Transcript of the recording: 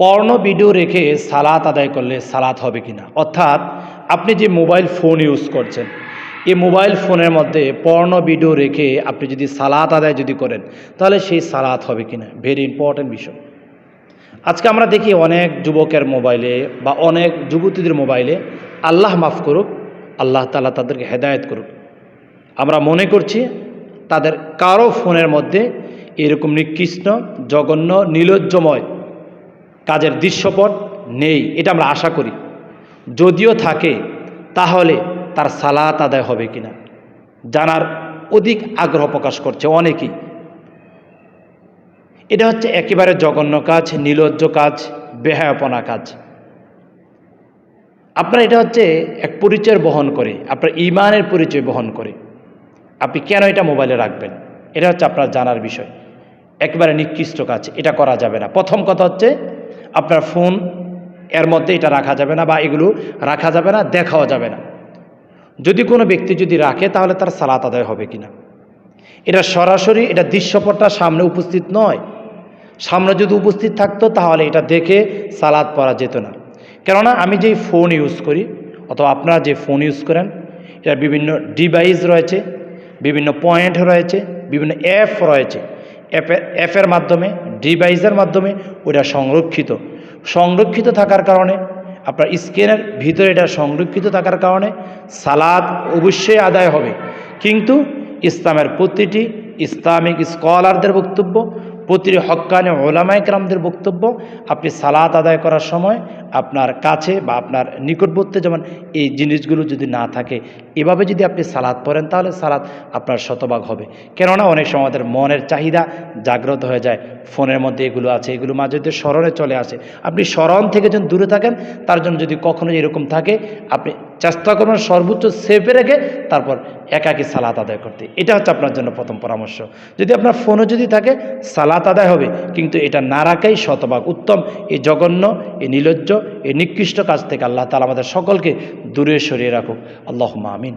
পর্ণ video রেখে সালাত আদায় করলে সালাত হবে কিনা? অর্থাৎ আপনি যে মোবাইল ফোন ইউজ করছেন, এই মোবাইল ফোনের মধ্যে পর্ণ ভিডিও রেখে আপনি যদি সালাত আদায় যদি করেন, তাহলে সেই সালাত হবে কিনা? ভেরি ইম্পর্ট্যান্ট বিষয়। আজকে আমরা দেখি অনেক যুবকের মোবাইলে বা অনেক যুবতীদের মোবাইলে আল্লাহ মাফ করুক, আল্লাহ তালা তাদেরকে হেদায়েত করুক। আমরা মনে করছি তাদের কারও ফোনের মধ্যে এরকম নিকৃষ্ট, জঘন্য, নীলজ্জময় কাজের দৃশ্যপট নেই, এটা আমরা আশা করি। যদিও থাকে, তাহলে তার সালাত আদায় হবে কিনা, জানার অধিক আগ্রহ প্রকাশ করছে অনেকেই। এটা হচ্ছে একেবারে জঘন্য কাজ, নীলজ্জ কাজ, বেহায়পনা কাজ। আপনার এটা হচ্ছে এক পরিচয় বহন করে, আপনার ইমানের পরিচয় বহন করে। আপনি কেন এটা মোবাইলে রাখবেন? এটা হচ্ছে আপনার জানার বিষয়। একেবারে নিকৃষ্ট কাজ, এটা করা যাবে না। প্রথম কথা হচ্ছে আপনার ফোন এর মধ্যে এটা রাখা যাবে না বা এগুলো রাখা যাবে না, দেখাও যাবে না। যদি কোনো ব্যক্তি যদি রাখে, তাহলে তার সালাত আদায় হবে কিনা? এটা সরাসরি, এটা দৃশ্যপটটা সামনে উপস্থিত নয়। সামনে যদি উপস্থিত থাকতো, তাহলে এটা দেখে সালাদ পড়া যেত না। কেননা আমি যেই ফোন ইউজ করি, অথবা আপনারা যে ফোন ইউজ করেন এটা বিভিন্ন ডিভাইস রয়েছে, বিভিন্ন পয়েন্ট রয়েছে, বিভিন্ন অ্যাপ রয়েছে। অ্যাপের অ্যাপের মাধ্যমে ডিভাইসের মাধ্যমে ওটা সংরক্ষিত। সংরক্ষিত থাকার কারণে, আপনার স্ক্রিনের ভিতরে এটা সংরক্ষিত থাকার কারণে সালাদ অবশ্যই আদায় হবে। কিন্তু ইসলামের প্রতিটি ইসলামিক স্কলারদের বক্তব্য প্রতিটি হক্কানে ওলামাইকরামদের বক্তব্য, আপনি সালাত আদায় করার সময় আপনার কাছে বা আপনার নিকটবর্তী যেমন এই জিনিসগুলো যদি না থাকে, এভাবে যদি আপনি সালাদ পড়েন, তাহলে সালাদ আপনার শতভাগ হবে। কেননা অনেক সময় আমাদের মনের চাহিদা জাগ্রত হয়ে যায়, ফোনের মধ্যে এগুলো আছে, এগুলো মাঝে যদি স্মরণে চলে আসে। আপনি স্মরণ থেকে যখন দূরে থাকেন, তার জন্য যদি কখনো এরকম থাকে, আপনি চেষ্টা করবেন সর্বোচ্চ সেফে রেখে তারপর একাকি সালাত আদায় করতে। এটা হচ্ছে আপনার জন্য প্রথম পরামর্শ। যদি আপনার ফোনও যদি থাকে, সালাত আদায় হবে, কিন্তু এটা না রাখাই শতভাগ উত্তম। এ জঘন্য এ নীলজ্জ এ নিকৃষ্ট কাজ থেকে আল্লাহ তালা আমাদের সকলকে দূরে সরিয়ে রাখুক। আল্লাহ আমিন।